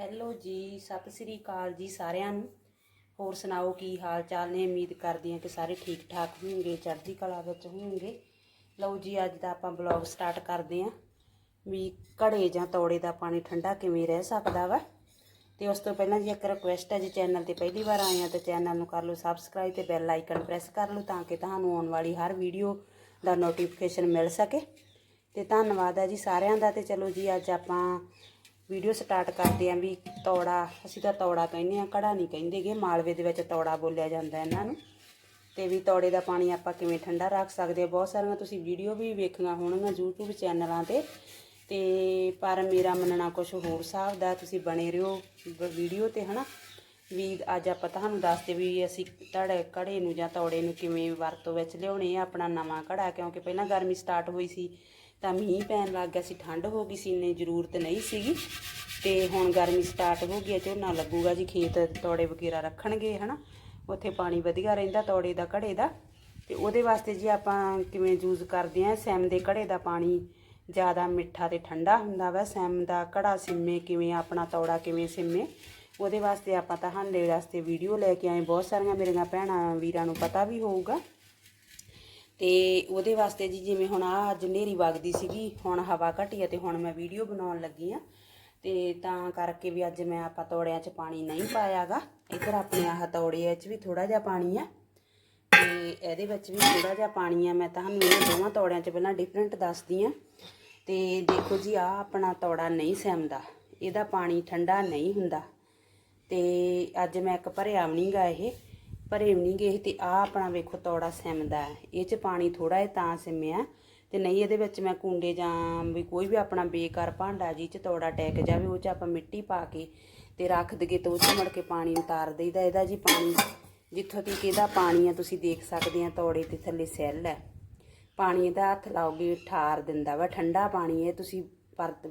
Hello ਜੀ, ਸਤਿ ਸ੍ਰੀ ਅਕਾਲ ਜੀ ਸਾਰਿਆਂ ਨੂੰ। ਹੋਰ ਸੁਣਾਓ ਕੀ ਹਾਲ ਚਾਲ ਨੇ? ਉਮੀਦ ਕਰਦੀ ਹਾਂ ਕਿ ਸਾਰੇ ਠੀਕ ਠਾਕ ਹੋਣਗੇ, ਚੜ੍ਹਦੀ ਕਲਾ ਵਿੱਚ ਹੋਣਗੇ। ਲਓ ਜੀ, ਅੱਜ ਦਾ ਆਪਾਂ ਬਲੌਗ ਸਟਾਰਟ ਕਰਦੇ ਹਾਂ। ਵੀ ਘੜੇ ਜਾਂ ਤੌੜੇ ਦਾ ਪਾਣੀ ਠੰਡਾ ਕਿਵੇਂ ਰਹਿ ਸਕਦਾ ਵਾ? ਤੇ ਉਸ ਤੋਂ ਪਹਿਲਾਂ ਜੀ ਇੱਕ ਰਿਕੁਐਸਟ ਹੈ ਜੀ ਚੈਨਲ ਤੇ ਪਹਿਲੀ ਵਾਰ ਆਏ ਆ ਤਾਂ ਚੈਨਲ ਨੂੰ ਕਰ ਲਓ ਸਬਸਕ੍ਰਾਈਬ ਤੇ ਬੈਲ ਆਈਕਨ ਪ੍ਰੈਸ ਕਰ ਲਓ ਤਾਂ ਕਿ ਤੁਹਾਨੂੰ ਆਉਣ ਵਾਲੀ ਹਰ ਵੀਡੀਓ ਦਾ ਨੋਟੀਫਿਕੇਸ਼ਨ ਮਿਲ ਸਕੇ। ਤੇ ਧੰਨਵਾਦ ਹੈ ਜੀ ਸਾਰਿਆਂ ਦਾ। ਤੇ ਚਲੋ ਜੀ, ਅੱਜ ਆਪਾਂ ਵੀਡੀਓ ਸਟਾਰਟ ਕਰਦੇ ਆਂ ਵੀ ਤੌੜਾ, ਅਸੀਂ ਤਾਂ ਤੌੜਾ ਕਹਿੰਦੇ ਆ ਕੜਾ ਨਹੀਂ ਕਹਿੰਦੇਗੇ ਮਾਲਵੇ ਦੇ ਵਿੱਚ ਤੌੜਾ ਬੋਲਿਆ ਜਾਂਦਾ ਇਹਨਾਂ ਨੂੰ। ਤੇ ਵੀ ਤੌੜੇ ਦਾ ਪਾਣੀ ਆਪਾਂ ਕਿਵੇਂ ਠੰਡਾ ਰੱਖ ਸਕਦੇ ਆ? ਬਹੁਤ ਸਾਰੀਆਂ ਤੁਸੀਂ ਵੀਡੀਓ ਵੀ ਵੇਖੀਆਂ ਹੋਣਗੀਆਂ YouTube ਚੈਨਲਾਂ ਤੇ। ਤੇ ਪਰ ਮੇਰਾ ਮੰਨਣਾ ਕੁਝ ਹੋਰ ਹਿਸਾਬ ਦਾ, ਤੁਸੀਂ ਬਣੇ ਰਹੋ ਵੀਡੀਓ ਤੇ, ਹਨਾ? ਵੀ ਅੱਜ ਆਪਾਂ ਤੁਹਾਨੂੰ ਦੱਸਦੇ ਵੀ ਅਸੀਂ ਧੜੇ ਕੜੇ ਨੂੰ ਜਾਂ ਤੌੜੇ ਨੂੰ ਕਿਵੇਂ ਵਰਤੋਂ ਵਿੱਚ ਲਿਆਉਣੇ ਆ, ਆਪਣਾ ਨਵਾਂ ਕੜਾ ਕਿਉਂਕਿ ਪਹਿਲਾਂ ਗਰਮੀ ਸਟਾਰਟ ਹੋਈ ਸੀ, ਤਾਂ ਮੀਂਹ ਪੈਣ ਲੱਗ ਗਿਆ ਸੀ, ਠੰਡ ਹੋ ਗਈ ਸੀ, ਇੰਨੀ ਜ਼ਰੂਰਤ ਨਹੀਂ ਸੀਗੀ। ਤੇ ਹੁਣ ਗਰਮੀ ਸਟਾਰਟ ਹੋ ਗਈ ਹੈ, ਝੋਨਾ ਲੱਗੂਗਾ ਜੀ, ਖੇਤ ਤੌੜੇ ਵਗੈਰਾ ਰੱਖਣਗੇ, ਹਨਾ? ਉੱਥੇ ਪਾਣੀ ਵਧੀਆ ਰਹਿੰਦਾ, ਤੌੜੇ ਦਾ, ਘੜੇ ਦਾ। ਤੇ ਉਹਦੇ ਵਾਸਤੇ ਜੀ ਆਪਾਂ ਕਿਵੇਂ ਯੂਜ਼ ਕਰਦੇ ਆ ਸੈਮ ਦੇ ਘੜੇ ਦਾ ਪਾਣੀ ਜ਼ਿਆਦਾ ਮਿੱਠਾ ਤੇ ਠੰਡਾ ਹੁੰਦਾ ਵਾ, ਸੈਮ ਦਾ ਘੜਾ ਸਿੰਮੇ, ਕਿਵੇਂ ਆਪਣਾ ਤੌੜਾ ਕਿਵੇਂ ਸਿੰਮੇ। ਉਹਦੇ ਵਾਸਤੇ ਆਪਾਂ ਤੁਹਾਡੇ ਵਾਸਤੇ ਵੀਡੀਓ ਲੈ ਕੇ ਆਏ। ਬਹੁਤ ਸਾਰੀਆਂ ਮੇਰੀਆਂ ਭੈਣਾਂ ਵੀਰਾਂ ਨੂੰ ਪਤਾ ਵੀ ਹੋਊਗਾ। ਤੇ ਉਹਦੇ ਵਾਸਤੇ ਜੀ ਜਿਵੇਂ ਹੁਣ ਆ ਅੱਜ ਹਨੇਰੀ ਵਗਦੀ ਸੀਗੀ, ਹੁਣ ਹਵਾ ਘਟੀ ਆ ਤੇ ਹੁਣ ਮੈਂ ਵੀਡੀਓ ਬਣਾਉਣ ਲੱਗੀ ਆ। ਤੇ ਤਾਂ ਕਰਕੇ ਵੀ ਅੱਜ ਮੈਂ ਆਪਾਂ ਤੌੜਿਆਂ 'ਚ ਪਾਣੀ ਨਹੀਂ ਪਾਇਆਗਾ। ਇੱਧਰ ਆਪਣੇ ਆਹ ਤੌੜੇ 'ਚ ਵੀ ਥੋੜਾ ਜਿਹਾ ਪਾਣੀ ਆ। ਤੇ ਇਹਦੇ ਵਿੱਚ ਵੀ ਥੋੜਾ ਜਿਹਾ ਪਾਣੀ ਆ। ਮੈਂ ਤੁਹਾਨੂੰ ਇਹਨਾਂ ਦੋਵਾਂ ਤੌੜਿਆਂ 'ਚ ਪਹਿਲਾਂ ਡਿਫਰੈਂਟ ਦੱਸਦੀ ਆ। ਤੇ ਦੇਖੋ ਜੀ ਆ ਆਪਣਾ ਤੌੜਾ ਨਹੀਂ ਸੈਮਦਾ ਇਹਦਾ ਪਾਣੀ ਠੰਡਾ ਨਹੀਂ ਹੁੰਦਾ। ਤੇ ਅੱਜ ਮੈਂ ਇੱਕ ਭਰਿਆ ਵੀ ਨਹੀਂਗਾ ਇਹ, ਭਰੇ ਵੀ ਨਹੀਂ ਗਏ ਤੇ ਆ ਆਪਣਾ ਵੇਖੋ ਤੌੜਾ ਸਿਮਦਾ ਇਹ ਚ ਪਾਣੀ ਥੋੜਾ ਹੈ ਤਾਂ ਸਿਮਿਆ ਤੇ ਨਹੀਂ ਇਹਦੇ ਵਿੱਚ ਮੈਂ ਕੁੰਡੇ ਜਾਂ ਵੀ ਕੋਈ ਵੀ ਆਪਣਾ ਬੇਕਾਰ ਭਾਂਡਾ ਜੀ ਚ ਤੌੜਾ ਟੈਕ ਜਾਵੇ, ਉਹ ਚ ਆਪਾਂ ਮਿੱਟੀ ਪਾ ਕੇ ਤੇ ਰੱਖ ਦਈਏ ਤੇ ਉਹ ਚ ਮੁੜ ਕੇ ਪਾਣੀ ਉਤਾਰ ਦੇਈਦਾ, ਇਹਦਾ ਜੀ ਪਾਣੀ ਜਿੱਥੋਂ ਤੱਕ ਇਹਦਾ ਪਾਣੀ ਆ, ਤੁਸੀਂ ਦੇਖ ਸਕਦੇ ਆ ਤੌੜੇ ਤੇ ਥੱਲੇ ਸੈੱਲ ਹੈ। ਪਾਣੀ ਇਹਦਾ ਹੱਥ ਲਾਓਗੇ, ਠਾਰ ਦਿੰਦਾ ਵਾ, ਠੰਡਾ ਪਾਣੀ ਹੈ, ਤੁਸੀਂ ਪਰਤ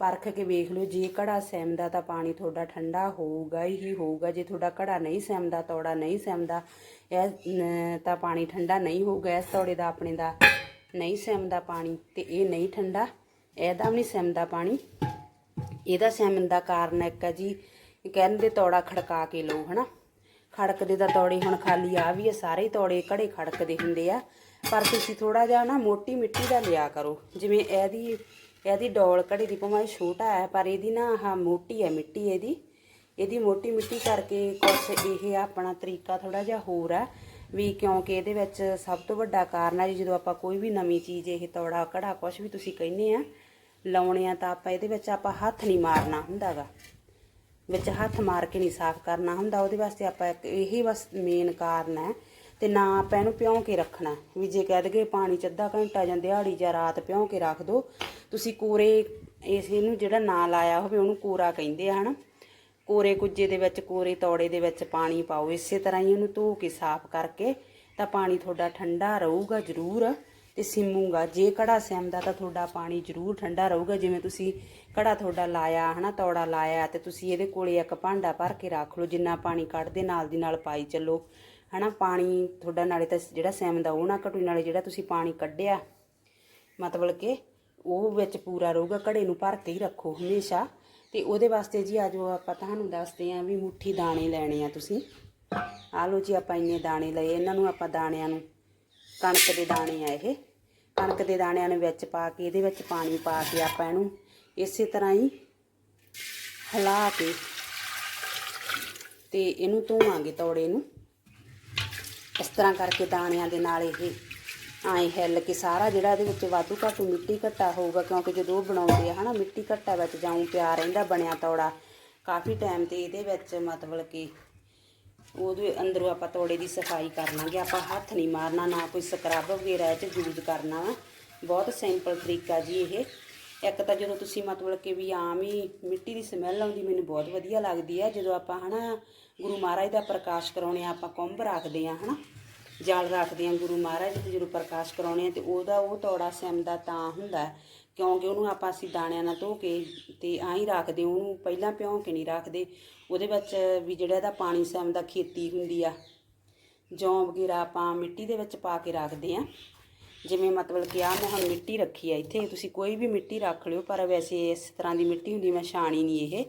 ਪਰਖ ਕੇ ਵੇਖ ਲਓ, ਜੇ ਘੜਾ ਸਹਿਮਦਾ ਤਾਂ ਪਾਣੀ ਤੁਹਾਡਾ ਠੰਡਾ ਹੋਊਗਾ ਹੀ ਹੋਊਗਾ, ਜੇ ਤੁਹਾਡਾ ਘੜਾ ਨਹੀਂ ਸਹਿਮਦਾ, ਤੌੜਾ ਨਹੀਂ ਸਹਿਮਦਾ, ਇਹ ਤਾਂ ਪਾਣੀ ਠੰਡਾ ਨਹੀਂ ਹੋਊਗਾ, ਇਸ ਤੌੜੇ ਦਾ ਆਪਣੇ ਦਾ ਨਹੀਂ ਸਹਿਮਦਾ ਪਾਣੀ ਤੇ ਇਹ ਨਹੀਂ ਠੰਡਾ ਇਹਦਾ ਵੀ ਨਹੀਂ ਸਹਿਮਦਾ ਪਾਣੀ। ਇਹਦਾ ਸੈਮਨ ਦਾ ਕਾਰਨ ਇੱਕ ਹੈ ਜੀ ਕਹਿੰਦੇ ਤੌੜਾ ਖੜਕਾ ਕੇ ਲਓ, ਹਨਾ। ਖੜਕਦੇ ਤਾਂ ਤੌੜੇ ਹੁਣ ਖਾਲੀ ਆ ਵੀ ਹੈ ਸਾਰੇ ਹੀ ਤੌੜੇ ਘੜੇ ਖੜਕਦੇ ਹੁੰਦੇ ਆ, ਪਰ ਤੁਸੀਂ ਥੋੜਾ ਜਿਹਾ ਨਾ ਮੋਟੀ ਮਿੱਟੀ ਦਾ ਲਿਆ ਕਰੋ, ਜਿਵੇਂ ਇਹਦੀ ਇਹਦੀ ਡੋਲ ਘੜੀ ਦੀ ਭਾਵੇਂ ਛੋਟਾ ਹੈ, ਪਰ ਇਹਦੀ ਨਾ ਆਹ ਮੋਟੀ ਹੈ, ਮਿੱਟੀ ਇਹਦੀ। ਇਹਦੀ ਮੋਟੀ ਮਿੱਟੀ ਕਰਕੇ ਕੁਛ ਇਹ ਆਪਣਾ ਤਰੀਕਾ ਥੋੜਾ ਜਿਹਾ ਹੋਰ ਹੈ ਵੀ ਕਿਉਂਕਿ ਇਹਦੇ ਵਿੱਚ ਸਭ ਤੋਂ ਵੱਡਾ ਕਾਰਨ ਹੈ ਜੀ, ਜਦੋਂ ਆਪਾਂ ਕੋਈ ਵੀ ਨਵੀਂ ਚੀਜ਼, ਇਹ ਤੌੜਾ ਘੜਾ ਕੁਛ ਵੀ ਤੁਸੀਂ ਕਹਿੰਦੇ ਆ, ਲਾਉਣੇ ਆ ਤਾਂ ਆਪਾਂ ਇਹਦੇ ਵਿੱਚ ਆਪਾਂ ਹੱਥ ਨਹੀਂ ਮਾਰਨਾ ਹੁੰਦਾਗਾ। ਵਿੱਚ ਹੱਥ ਮਾਰ ਕੇ ਨਹੀਂ ਸਾਫ਼ ਕਰਨਾ ਹੁੰਦਾ, ਉਹਦੇ ਵਾਸਤੇ ਆਪਾਂ ਇੱਕ ਇਹੀ ਬਸ ਮੇਨ ਕਾਰਨ ਹੈ ਤੇ ਨਾ ਆਪਾਂ ਇਹਨੂੰ ਭਿਉਂ ਕੇ ਰੱਖਣਾ। ਵੀ ਜੇ ਕਹਿ ਦਗੇ ਪਾਣੀ ਚ ਅੱਧਾ ਘੰਟਾ ਜਾਂ ਦਿਹਾੜੀ ਜਾਂ ਰਾਤ ਭਿਉਂ ਕੇ ਰੱਖ ਦੋ, ਤੁਸੀਂ ਕੋਰੇ ਇਸ ਇਹਨੂੰ ਜਿਹੜਾ ਨਾਂ ਲਾਇਆ ਹੋਵੇ ਉਹਨੂੰ ਕੋਰਾ ਕਹਿੰਦੇ ਆ, ਹਨਾ? ਕੋਰੇ ਕੁੱਜੇ ਦੇ ਵਿੱਚ, ਕੋਰੇ ਤੌੜੇ ਦੇ ਵਿੱਚ ਪਾਣੀ ਪਾਓ, ਇਸੇ ਤਰ੍ਹਾਂ ਹੀ ਉਹਨੂੰ ਧੋ ਕੇ ਸਾਫ਼ ਕਰਕੇ ਤਾਂ ਪਾਣੀ ਤੁਹਾਡਾ ਠੰਡਾ ਰਹੂਗਾ ਜ਼ਰੂਰ ਤੇ ਸਿਮੂਗਾ। ਜੇ ਕੜਾ ਸਿਮਦਾ ਤਾਂ ਤੁਹਾਡਾ ਪਾਣੀ ਜ਼ਰੂਰ ਠੰਡਾ ਰਹੂਗਾ। ਜਿਵੇਂ ਤੁਸੀਂ ਕੜਾ ਤੁਹਾਡਾ ਲਾਇਆ, ਹਨਾ, ਤੌੜਾ ਲਾਇਆ ਤੇ ਤੁਸੀਂ ਇਹਦੇ ਕੋਲੇ ਇੱਕ ਭਾਂਡਾ ਭਰ ਕੇ ਰੱਖ ਲਓ, ਜਿੰਨਾ ਪਾਣੀ ਕੱਢਦੇ ਨਾਲ ਦੀ ਨਾਲ ਪਾਈ ਚੱਲੋ। ਹਨਾ, ਪਾਣੀ ਤੁਹਾਡਾ ਨਾਲੇ ਤਾਂ ਜਿਹੜਾ ਸਿਮਦਾ ਉਹ ਨਾ ਘਟੂ, ਨਾਲੇ ਜਿਹੜਾ ਤੁਸੀਂ ਪਾਣੀ ਕੱਢਿਆ, ਮਤਲਬ ਕਿ ਉਹ ਵਿੱਚ ਪੂਰਾ ਰਹੂਗਾ, ਘੜੇ ਨੂੰ ਭਰ ਕੇ ਹੀ ਰੱਖੋ ਹਮੇਸ਼ਾ। ਤੇ ਉਹਦੇ ਵਾਸਤੇ ਜੀ ਆਜੋ ਆਪਾਂ ਤੁਹਾਨੂੰ ਦੱਸਦੇ ਆਂ ਵੀ ਮੁੱਠੀ ਦਾਣੇ ਲੈਣੇ ਆ ਤੁਸੀਂ। ਆ ਲਓ ਜੀ, ਆਪਾਂ ਇੰਨੇ ਦਾਣੇ ਲਏ, ਇਹਨਾਂ ਨੂੰ ਆਪਾਂ ਦਾਣਿਆਂ ਨੂੰ, ਕਣਕ ਦੇ ਦਾਣੇ ਆ ਇਹ। ਕਣਕ ਦੇ ਦਾਣਿਆਂ ਨੂੰ ਵਿੱਚ ਪਾ ਕੇ, ਇਹਦੇ ਵਿੱਚ ਪਾਣੀ ਪਾ ਕੇ ਆਪਾਂ ਇਹਨੂੰ ਇਸੇ ਤਰ੍ਹਾਂ ਹੀ ਹਿਲਾ ਕੇ, ਤੇ ਇਹਨੂੰ ਧੋਵਾਂਗੇ ਤੌੜੇ ਨੂੰ। ਇਸ ਤਰ੍ਹਾਂ ਕਰਕੇ ਦਾਣਿਆਂ ਦੇ ਨਾਲ ਇਹ ਆਏ ਹਿੱਲ ਕੇ ਸਾਰਾ ਜਿਹੜਾ ਇਹਦੇ ਵਿੱਚ ਵਾਧੂ ਘਾਟੂ ਮਿੱਟੀ ਘੱਟਾ ਹੋਊਗਾ, ਕਿਉਂਕਿ ਜਦੋਂ ਉਹ ਬਣਾਉਂਦੇ ਆ, ਹਨਾ, ਮਿੱਟੀ ਘੱਟਾ ਵਿੱਚ ਜਾਉਂ ਪਿਆ ਰਹਿੰਦਾ ਬਣਿਆ ਤੌੜਾ, ਕਾਫੀ ਟਾਈਮ ਤੇ ਇਹਦੇ ਵਿੱਚ ਮਤਲਬ ਕਿ ਉਹਦੇ ਅੰਦਰੋਂ ਆਪਾਂ ਤੋੜੇ ਦੀ ਸਫ਼ਾਈ ਕਰ ਲਾਂਗੇ। ਆਪਾਂ ਹੱਥ ਨਹੀਂ ਮਾਰਨਾ, ਨਾ ਕੋਈ ਸਕਰਬ ਵਗੈਰਾ ਇਹ ਚ ਯੂਜ਼ ਕਰਨਾ ਵਾ। ਬਹੁਤ ਸਿੰਪਲ ਤਰੀਕਾ ਜੀ ਇਹ। ਇੱਕ ਤਾਂ ਜਦੋਂ ਤੁਸੀਂ ਮਤਲਬ ਕਿ ਵੀ ਆਮ ਹੀ ਮਿੱਟੀ ਦੀ ਸਮੈਲ ਆਉਂਦੀ, ਮੈਨੂੰ ਬਹੁਤ ਵਧੀਆ ਲੱਗਦੀ ਹੈ ਜਦੋਂ ਆਪਾਂ ਹਨਾ ਗੁਰੂ ਮਹਾਰਾਜ ਦਾ ਪ੍ਰਕਾਸ਼ ਕਰਾਉਣੇ ਆ, ਆਪਾਂ ਕੁੰਭ ਰੱਖਦੇ ਆ, ਹਨਾ? ਜਲ ਰੱਖਦੇ ਆ ਗੁਰੂ ਮਹਾਰਾਜ ਤੇ ਜਦੋਂ ਪ੍ਰਕਾਸ਼ ਕਰਾਉਣੇ ਆ ਤੇ ਉਹਦਾ ਉਹ ਤੌੜਾ ਸਿਮਦਾ ਤਾਂ ਹੁੰਦਾ। ਕਿਉਂਕਿ ਉਹਨੂੰ ਆਪਾਂ ਅਸੀਂ ਦਾਣਿਆਂ ਨਾਲ ਧੋ ਕੇ ਤੇ ਆਹੀ ਰੱਖਦੇ, ਉਹਨੂੰ ਪਹਿਲਾਂ ਭਿਉਂ ਕੇ ਨਹੀਂ ਰੱਖਦੇ। ਉਹਦੇ ਵਿੱਚ ਵੀ ਜਿਹੜਾ ਇਹਦਾ ਪਾਣੀ ਸਿਮਦਾ ਖੇਤੀ ਹੁੰਦੀ ਆ, ਜੌਂ ਵਗੈਰਾ ਆਪਾਂ ਮਿੱਟੀ ਦੇ ਵਿੱਚ ਪਾ ਕੇ ਰੱਖਦੇ ਆ। ਜਿਵੇਂ ਮਤਲਬ ਕਿ ਆ ਮੈਂ ਹੁਣ ਮਿੱਟੀ ਰੱਖੀ ਆ, ਇੱਥੇ ਤੁਸੀਂ ਕੋਈ ਵੀ ਮਿੱਟੀ ਰੱਖ ਲਿਓ, ਪਰ ਵੈਸੇ ਇਸ ਤਰ੍ਹਾਂ ਦੀ ਮਿੱਟੀ ਹੁੰਦੀ, ਮੈਂ ਛਾਣੀ ਨਹੀਂ ਇਹ।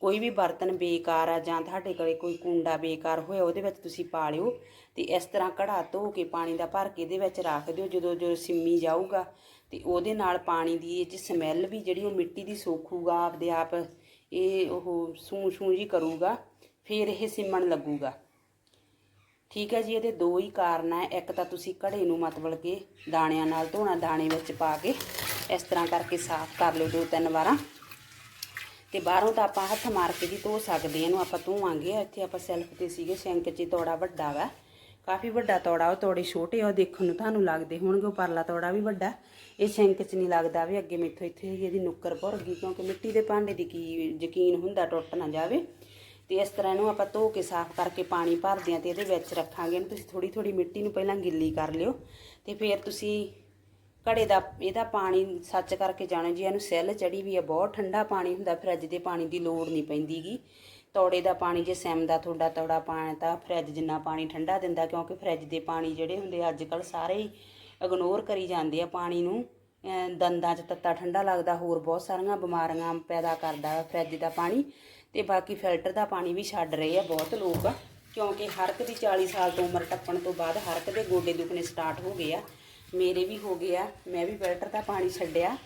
ਕੋਈ ਵੀ ਬਰਤਨ ਬੇਕਾਰ ਆ ਜਾਂ ਤੁਹਾਡੇ ਕੋਲੇ ਕੋਈ ਕੁੰਡਾ ਬੇਕਾਰ ਹੋਇਆ, ਉਹਦੇ ਵਿੱਚ ਤੁਸੀਂ ਪਾ ਲਿਓ ਤੇ ਇਸ ਤਰ੍ਹਾਂ ਘੜਾ ਧੋ ਕੇ ਪਾਣੀ ਦਾ ਭਰ ਕੇ ਇਹਦੇ ਵਿੱਚ ਰੱਖ ਦਿਓ, ਜਦੋਂ ਜਦੋਂ ਸਿੰਮੀ ਜਾਊਗਾ ਤੇ ਉਹਦੇ ਨਾਲ ਪਾਣੀ ਦੀ ਇਹ ਚ ਸਮੈਲ ਵੀ ਜਿਹੜੀ ਉਹ ਮਿੱਟੀ ਦੀ ਸੋਖੂਗਾ, ਆਪਦੇ ਆਪ ਇਹ ਉਹ ਸੂ ਸੂ ਜੀ ਕਰੂਗਾ, ਫਿਰ ਇਹ ਸਿਮਣ ਲੱਗੂਗਾ। ਠੀਕ ਹੈ ਜੀ, ਇਹਦੇ ਦੋ ਹੀ ਕਾਰਨ ਹੈ। ਇੱਕ ਤਾਂ ਤੁਸੀਂ ਘੜੇ ਨੂੰ ਮਤਲਬ ਕਿ ਦਾਣਿਆਂ ਨਾਲ ਧੋਣਾ, ਦਾਣੇ ਵਿੱਚ ਪਾ ਕੇ ਇਸ ਤਰ੍ਹਾਂ ਕਰਕੇ ਸਾਫ਼ ਕਰ ਲਿਓ ਦੋ ਤਿੰਨ ਵਾਰਾਂ। ਤੇ ਬਾਹਰੋਂ ਤਾਂ ਆਪਾਂ ਹੱਥ ਮਾਰ ਕੇ ਵੀ ਧੋ ਸਕਦੇ ਇਹਨੂੰ ਆਪਾਂ ਧੋਵਾਂਗੇ। ਇੱਥੇ ਆਪਾਂ ਸੈਲਫ ਤੇ ਸੀਗੇ, ਸਿੰਕ 'ਚ ਤੋੜਾ ਵੱਡਾ ਵਾ। ਕਾਫੀ ਵੱਡਾ ਤੋੜਾ, ਉਹ ਤੋੜੇ ਛੋਟੇ ਆ, ਉਹ ਦੇਖਣ ਨੂੰ ਤੁਹਾਨੂੰ ਲੱਗਦੇ ਹੋਣਗੇ ਪਰਲਾ ਤੋੜਾ ਵੀ ਵੱਡਾ। ਇਹ ਸਿੰਕ 'ਚ ਨਹੀਂ ਲੱਗਦਾ ਵੀ ਅੱਗੇ ਮੇਥੋਂ ਇੱਥੇ ਇਹਦੀ ਨੁੱਕਰ ਭੁਰ ਗਈ, ਕਿਉਂਕਿ ਮਿੱਟੀ ਦੇ ਭਾਂਡੇ ਦੀ ਕੀ ਯਕੀਨ ਹੁੰਦਾ, ਟੁੱਟ ਨਾ ਜਾਵੇ। ਤੇ ਇਸ ਤਰ੍ਹਾਂ ਇਹਨੂੰ ਆਪਾਂ ਧੋ ਕੇ ਸਾਫ਼ ਕਰਕੇ ਪਾਣੀ ਭਰਦੇ ਆ ਤੇ ਇਹਦੇ ਵਿੱਚ ਰੱਖਾਂਗੇ ਇਹਨੂੰ। ਤੁਸੀਂ ਥੋੜੀ ਥੋੜੀ ਮਿੱਟੀ ਨੂੰ ਪਹਿਲਾਂ ਗਿੱਲੀ ਕਰ ਲਿਓ ਤੇ ਫਿਰ ਤੁਸੀਂ ਘੜੇ ਦਾ ਇਹਦਾ ਪਾਣੀ ਸੱਚ ਕਰਕੇ ਜਾਣੋ ਜੀ, ਇਹਨੂੰ ਸੈੱਲ ਚੜੀ ਵੀ ਆ, ਬਹੁਤ ਠੰਡਾ ਪਾਣੀ ਹੁੰਦਾ ਫਰਿੱਜ ਦੇ ਪਾਣੀ ਦੀ ਲੋੜ ਨਹੀਂ ਪੈਂਦੀਗੀ। ਤੌੜੇ ਦਾ ਪਾਣੀ ਜੇ ਸੈਮ ਦਾ ਤੁਹਾਡਾ ਤੌੜਾ ਪਾਣੀ ਤਾਂ ਫਰਿੱਜ ਜਿੰਨਾ ਪਾਣੀ ਠੰਡਾ ਦਿੰਦਾ, ਕਿਉਂਕਿ ਫਰਿੱਜ ਦੇ ਪਾਣੀ ਜਿਹੜੇ ਹੁੰਦੇ ਅੱਜ ਕੱਲ ਸਾਰੇ ਹੀ ਇਗਨੋਰ ਕਰੀ ਜਾਂਦੇ ਆ ਪਾਣੀ ਨੂੰ। ਦੰਦਾਂ 'ਚ ਤੱਤਾ ਠੰਡਾ ਲੱਗਦਾ, ਹੋਰ ਬਹੁਤ ਸਾਰੀਆਂ ਬਿਮਾਰੀਆਂ ਪੈਦਾ ਕਰਦਾ ਹੈ ਫਰਿੱਜ ਦਾ ਪਾਣੀ। ਤੇ ਬਾਕੀ ਫਿਲਟਰ ਦਾ ਪਾਣੀ ਵੀ ਛੱਡ ਰਹੇ ਆ ਬਹੁਤ ਲੋਕ, ਕਿਉਂਕਿ ਹਰ ਇੱਕ ਦੀ 40 ਸਾਲ ਤੋਂ ਉਮਰ ਟੱਪਣ ਤੋਂ ਬਾਅਦ ਹਰ ਇੱਕ ਦੇ ਗੋਡੇ ਦੁਖਣੇ ਸਟਾਰਟ ਹੋ ਗਏ ਆ। ਮੇਰੇ ਵੀ ਹੋ ਗਏ ਆ, ਮੈਂ ਵੀ ਫਿਲਟਰ ਦਾ ਪਾਣੀ ਛੱਡਿਆ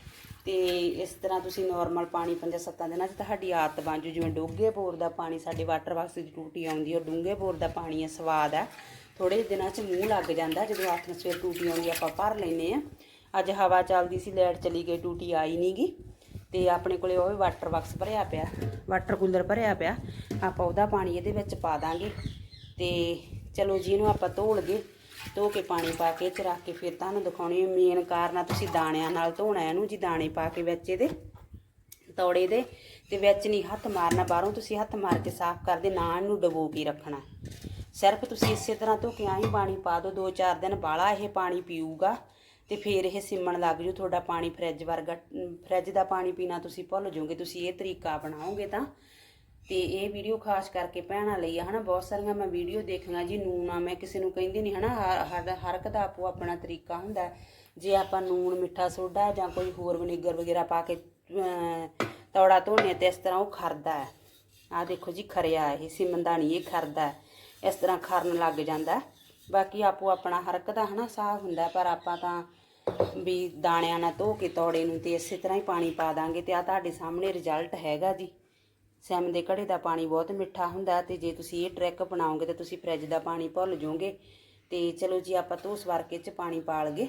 ਤੇ ਇਸ ਤਰ੍ਹਾਂ ਤੁਸੀਂ ਨਾਰਮਲ ਪਾਣੀ 5-7 ਦਿਨਾਂ 'ਚ ਤੁਹਾਡੀ ਆਦਤ ਬਣ ਜੂ, ਜਿਵੇਂ ਡੂੰਘੇ ਬੋਰ ਦਾ ਪਾਣੀ ਸਾਡੇ ਵਾਟਰ ਬਾਕਸ ਦੀ ਟੂਟੀ ਆਉਂਦੀ ਉਹ ਡੂੰਘੇ ਬੋਰ ਦਾ ਪਾਣੀ ਹੈ ਸਵਾਦ ਆ। ਥੋੜੇ ਦਿਨਾਂ 'ਚ ਮੂੰਹ ਲੱਗ ਜਾਂਦਾ ਜਦੋਂ ਐਟਮੋਸਫੇਅਰ ਟੂਟੀ ਆਉਂਦੀ ਆਪਾਂ ਭਰ ਲੈਨੇ ਆ। ਅੱਜ ਹਵਾ ਚੱਲਦੀ ਸੀ ਲਾਈਟ ਚਲੀ ਗਈ, ਟੂਟੀ ਆਈ ਨਹੀਂਗੀ ਤੇ ਆਪਣੇ ਕੋਲੇ ਉਹ ਵੀ ਵਾਟਰ ਬਾਕਸ ਭਰਿਆ ਪਿਆ ਵਾਟਰ ਕੂਲਰ ਭਰਿਆ ਪਿਆ। ਆਪਾਂ ਉਹਦਾ ਪਾਣੀ ਇਹਦੇ ਵਿੱਚ ਪਾ ਦਾਂਗੇ। ਤੇ ਚਲੋ ਜੀ, ਇਹਨੂੰ ਆਪਾਂ ਧੋਲ ਗਏ ਧੋ ਕੇ ਪਾਣੀ ਪਾ ਕੇ ਚ ਰੱਖ ਕੇ ਫਿਰ ਤੁਹਾਨੂੰ ਦਿਖਾਉਣੀ ਮੇਨ ਕਾਰਨ ਆ, ਤੁਸੀਂ ਦਾਣਿਆਂ ਨਾਲ ਧੋਣਾ ਇਹਨੂੰ ਜੀ, ਦਾਣੇ ਪਾ ਕੇ ਵਿੱਚ ਇਹਦੇ, ਤੌੜੇ ਦੇ। ਤੇ ਵਿੱਚ ਨਹੀਂ ਹੱਥ ਮਾਰਨਾ, ਬਾਹਰੋਂ ਤੁਸੀਂ ਹੱਥ ਮਾਰ ਕੇ ਸਾਫ਼ ਕਰਦੇ ਨਾ ਇਹਨੂੰ ਡਬੋ ਕੇ ਰੱਖਣਾ। ਸਿਰਫ ਤੁਸੀਂ ਇਸੇ ਤਰ੍ਹਾਂ ਧੋ ਕੇ ਆਹੀਂ ਪਾਣੀ ਪਾ ਦਿਓ 2-4 ਦਿਨ ਬਾਲਾ ਇਹ ਪਾਣੀ ਪੀਊਗਾ। ਤੇ ਫਿਰ ਇਹ ਸਿਮਣ ਲੱਗ ਜੂ ਤੁਹਾਡਾ ਪਾਣੀ ਫਰਿੱਜ ਵਰਗਾ ਅਮ, ਫਰਿੱਜ ਦਾ ਪਾਣੀ ਪੀਣਾ ਤੁਸੀਂ ਭੁੱਲ ਜਾਓਗੇ ਤੁਸੀਂ ਇਹ ਤਰੀਕਾ ਬਣਾਓਗੇ ਤਾਂ। ਤੇ ਇਹ ਵੀਡੀਓ ਖਾਸ ਕਰਕੇ ਭੈਣਾਂ ਲਈ ਆ ਹਨਾ ਬਹੁਤ ਸਾਰੀਆਂ ਮੈਂ ਵੀਡੀਓ ਦੇਖੀਆਂ ਜੀ ਨੂਨ ਆ ਮੈਂ ਕਿਸੇ ਨੂੰ ਕਹਿੰਦੀ ਨਹੀਂ ਹਨਾ ਹਰ ਹਰ- ਹਰ ਇੱਕ ਦਾ ਆਪੋ ਆਪਣਾ ਤਰੀਕਾ ਹੁੰਦਾ। ਜੇ ਆਪਾਂ ਨੂਨ ਮਿੱਠਾ ਸੋਡਾ ਜਾਂ ਕੋਈ ਹੋਰ ਵਿਨੀਗਰ ਵਗੈਰਾ ਪਾ ਕੇ ਤੌੜਾ ਧੋਣੇ ਤੇ ਇਸ ਤਰ੍ਹਾਂ ਉਹ ਖਰਦਾ ਹੈ। ਆ ਦੇਖੋ ਜੀ ਖਰਿਆ ਇਹ ਸਿਮੰਦਾ ਨਹੀਂ ਇਹ ਖਰਦਾ ਹੈ। ਇਸ ਤਰ੍ਹਾਂ ਖਰਨ ਲੱਗ ਜਾਂਦਾ ਬਾਕੀ ਆਪੋ ਆਪਣਾ ਹਰ ਇੱਕ ਦਾ ਹਨਾ ਸਾਹ ਹੁੰਦਾ ਪਰ ਆਪਾਂ ਤਾਂ ਵੀ ਦਾਣਿਆਂ ਨਾਲ ਧੋ ਕੇ ਤੌੜੇ ਨੂੰ ਤੇ ਇਸੇ ਤਰ੍ਹਾਂ ਹੀ ਪਾਣੀ ਪਾ ਦਾਂਗੇ ਤੇ ਆ ਤੁਹਾਡੇ ਸਾਹਮਣੇ ਰਿਜ਼ਲਟ ਹੈਗਾ ਜੀ। ਸੈਮ ਦੇ ਘੜੇ ਦਾ ਪਾਣੀ ਬਹੁਤ ਮਿੱਠਾ ਹੁੰਦਾ ਤੇ ਜੇ ਤੁਸੀਂ ਇਹ ਟਰੈਕ ਬਣਾਓਗੇ ਤਾਂ ਤੁਸੀਂ ਫਰਿੱਜ ਦਾ ਪਾਣੀ ਭੁੱਲ ਜਾਓਗੇ। ਤੇ ਚਲੋ ਜੀ, ਆਪਾਂ ਧੋ ਸਵਾਰ ਕੇ ਚ ਪਾਣੀ ਪਾ ਲਗੇ।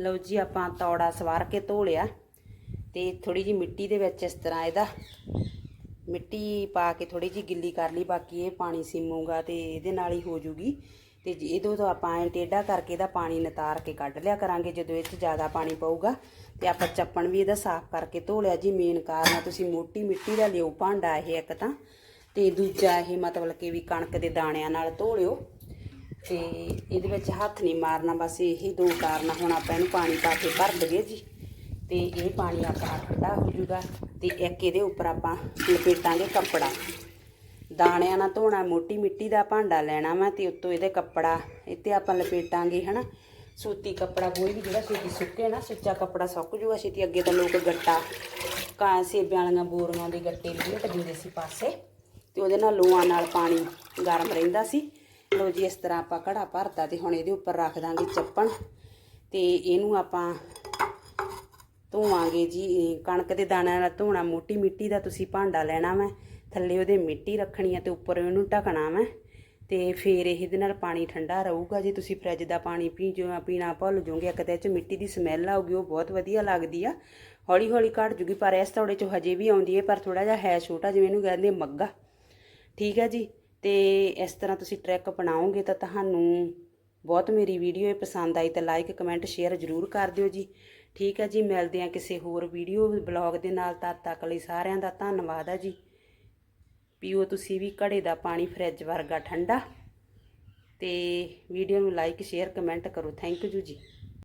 ਲਓ ਜੀ, ਆਪਾਂ ਤੌੜਾ ਸਵਾਰ ਕੇ ਧੋ ਲਿਆ ਤੇ ਥੋੜੀ ਜੀ ਮਿੱਟੀ ਦੇ ਵਿੱਚ ਇਸ ਤਰ੍ਹਾਂ ਇਹਦਾ ਮਿੱਟੀ ਪਾ ਕੇ ਥੋੜੀ ਜੀ ਗਿੱਲੀ ਕਰ ਲਈ, ਬਾਕੀ ਇਹ ਪਾਣੀ ਸਿਮੂਗਾ ਤੇ ਇਹਦੇ ਨਾਲ ਹੀ ਹੋ ਜੂਗੀ। ਤੇ ਜੇ ਇਹਦੋਂ ਤੋਂ ਆਪਾਂ ਐਂ ਟੇਢਾ ਕਰਕੇ ਇਹਦਾ ਪਾਣੀ ਨਿਤਾਰ ਕੇ ਕੱਢ ਲਿਆ ਕਰਾਂਗੇ, ਜਦੋਂ ਇਹ 'ਚ ਜ਼ਿਆਦਾ ਪਾਣੀ ਪਊਗਾ। ਤੇ ਆਪਾਂ ਚੱਪਣ ਵੀ ਇਹਦਾ ਸਾਫ਼ ਕਰਕੇ ਧੋ ਲਿਆ ਜੀ। ਮੇਨ ਕਾਰਨ ਤੁਸੀਂ ਮੋਟੀ ਮਿੱਟੀ ਦਾ ਲਿਓ ਭਾਂਡਾ ਇਹ ਇੱਕ ਤਾਂ। ਤੇ ਦੂਜਾ ਇਹ ਮਤਲਬ ਕਿ ਵੀ ਕਣਕ ਦੇ ਦਾਣਿਆਂ ਨਾਲ ਧੋ ਲਿਓ। ਤੇ ਇਹਦੇ ਵਿੱਚ ਹੱਥ ਨਹੀਂ ਮਾਰਨਾ, ਬਸ ਇਹੀ ਦੋ ਕਾਰਨ ਹੁਣ ਆਪਾਂ ਇਹਨੂੰ ਪਾਣੀ ਪਾ ਕੇ ਭਰ ਦਈਏ ਜੀ। ਤੇ ਇਹ ਪਾਣੀ ਆਪਣਾ ਠੰਡਾ ਹੋ ਜੂਗਾ। ਤੇ ਇੱਕ ਇਹਦੇ ਉੱਪਰ ਆਪਾਂ ਲਪੇਟਾਂਗੇ ਕੱਪੜਾ। ਦਾਣਿਆਂ ਨਾਲ ਧੋਣਾ, ਮੋਟੀ ਮਿੱਟੀ ਦਾ ਭਾਂਡਾ ਲੈਣਾ ਵਾ ਤੇ ਉੱਤੋਂ ਇਹਦੇ ਕੱਪੜਾ, ਇੱਥੇ ਆਪਾਂ ਲਪੇਟਾਂਗੇ, ਹਨਾ? ਸੂਤੀ ਕੱਪੜਾ ਕੋਈ ਵੀ ਜਿਹੜਾ ਛੇਤੀ ਸੁੱਕੇ ਨਾ, ਸੁੱਚਾ ਕੱਪੜਾ ਸੁੱਕ ਜੂਗਾ, ਛੇਤੀ ਅੱਗੇ ਤਾਂ ਲੋਕ ਗੱਟਾ, ਕਾਂ ਸੇਬਿਆਂ ਵਾਲੀਆਂ ਬੋਰੀਆਂ ਦੇ ਗੱਟੇ ਲਪੇਟ ਦਿੰਦੇ ਸੀ ਪਾਸੇ, ਤੇ ਉਹਦੇ ਨਾਲ ਲੋਆਂ ਨਾਲ ਪਾਣੀ ਗਰਮ ਰਹਿੰਦਾ ਸੀ। ਲੋ ਜੀ, ਇਸ ਤਰ੍ਹਾਂ ਆਪਾਂ ਘੜਾ ਭਰਤਾ ਤੇ ਹੁਣ ਇਹਦੇ ਉੱਪਰ ਰੱਖ ਦਾਂਗੇ ਚੱਪਣ ਤੇ ਇਹਨੂੰ ਆਪਾਂ ਧੋਵਾਂਗੇ ਜੀ। ਕਣਕ ਦੇ ਦਾਣਿਆਂ ਨਾਲ ਧੋਣਾ, ਮੋਟੀ ਮਿੱਟੀ ਦਾ ਤੁਸੀਂ ਭਾਂਡਾ ਲੈਣਾ ਵਾ। ਥੱਲੇ ਉਹਦੇ ਮਿੱਟੀ ਰੱਖਣੀ ਆ ਤੇ ਉੱਪਰ ਉਹਨੂੰ ਢਕਣਾ ਵਾ ਤੇ ਫਿਰ ਇਹਦੇ ਨਾਲ ਪਾਣੀ ਠੰਡਾ ਰਹੂਗਾ। ਜੇ ਤੁਸੀਂ ਫਰਿੱਜ ਦਾ ਪਾਣੀ ਪੀ ਜੋ ਪੀਣਾ ਭੁੱਲ ਜਾਓਗੇ ਇੱਕ ਤਾਂ ਇਹ ਚ ਮਿੱਟੀ ਦੀ ਸਮੈਲ ਆਊਗੀ, ਉਹ ਬਹੁਤ ਵਧੀਆ ਲੱਗਦੀ ਆ। ਹੌਲੀ ਹੌਲੀ ਘਟ ਜੂਗੀ, ਪਰ ਇਸ ਤੌੜੇ ਚ ਹਜੇ ਵੀ ਆਉਂਦੀ ਹੈ ਪਰ ਥੋੜਾ ਜਿਹਾ ਹੈ ਛੋਟਾ, ਜਿਵੇਂ ਇਹਨੂੰ ਕਹਿੰਦੇ ਆ ਮੱਗਾ ਠੀਕ ਹੈ ਜੀ? ਤੇ ਇਸ ਤਰ੍ਹਾਂ ਤੁਸੀਂ ਟਰੈਕ ਬਣਾਓਗੇ ਤਾਂ ਤੁਹਾਨੂੰ ਬਹੁਤ ਮੇਰੀ ਵੀਡੀਓ ਇਹ ਪਸੰਦ ਆਈ, ਤਾਂ ਲਾਈਕ ਕਮੈਂਟ ਸ਼ੇਅਰ ਜ਼ਰੂਰ ਕਰ ਦਿਓ ਜੀ। ਠੀਕ ਹੈ ਜੀ? ਮਿਲਦੇ ਆ ਕਿਸੇ ਹੋਰ ਵੀਡੀਓ ਬਲੌਗ ਦੇ ਨਾਲ, ਤਦ ਤੱਕ ਲਈ ਸਾਰਿਆਂ ਦਾ ਧੰਨਵਾਦ ਆ ਜੀ। ਪੀਓ ਤੁਸੀਂ ਵੀ ਘੜੇ ਦਾ ਪਾਣੀ ਫਰਿੱਜ ਵਰਗਾ ਠੰਡਾ। ਤੇ ਵੀਡੀਓ ਨੂੰ ਲਾਈਕ ਸ਼ੇਅਰ ਕਮੈਂਟ ਕਰੋ। Thank you ji.